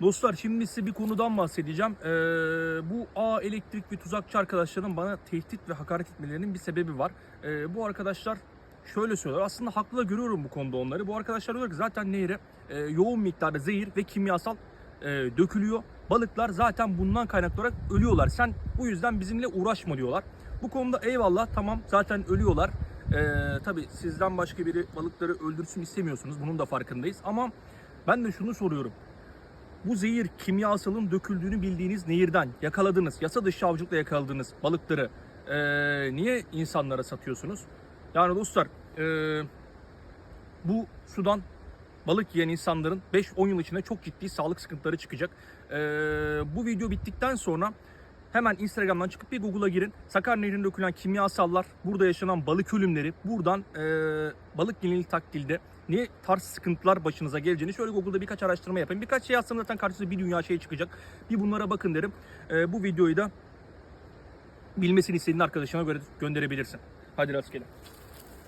Dostlar şimdi size bir konudan bahsedeceğim. Ee, bu A elektrik ve tuzakçı arkadaşların bana tehdit ve hakaret etmelerinin bir sebebi var. Ee, bu arkadaşlar şöyle söylüyorlar. Aslında haklı da görüyorum bu konuda onları. Bu arkadaşlar diyor ki zaten nehre e, yoğun miktarda zehir ve kimyasal e, dökülüyor. Balıklar zaten bundan kaynaklı olarak ölüyorlar. Sen bu yüzden bizimle uğraşma diyorlar. Bu konuda eyvallah tamam zaten ölüyorlar. Ee, tabii sizden başka biri balıkları öldürsün istemiyorsunuz. Bunun da farkındayız. Ama ben de şunu soruyorum. Bu zehir kimyasalın döküldüğünü bildiğiniz nehirden yakaladığınız, yasa dışı avcılıkla yakaladığınız balıkları eee, niye insanlara satıyorsunuz? Yani dostlar eee, bu sudan balık yiyen insanların 5-10 yıl içinde çok ciddi sağlık sıkıntıları çıkacak. Eee, bu video bittikten sonra hemen Instagram'dan çıkıp bir Google'a girin. Sakar Nehri'nde dökülen kimyasallar, burada yaşanan balık ölümleri, buradan eee, balık yenili takdilde ne tarz sıkıntılar başınıza geleceğini şöyle Google'da birkaç araştırma yapın. Birkaç şey yazsam zaten karşınıza bir dünya şey çıkacak. Bir bunlara bakın derim. Eee, bu videoyu da bilmesini istediğin arkadaşına göre gönderebilirsin. Hadi rastgele.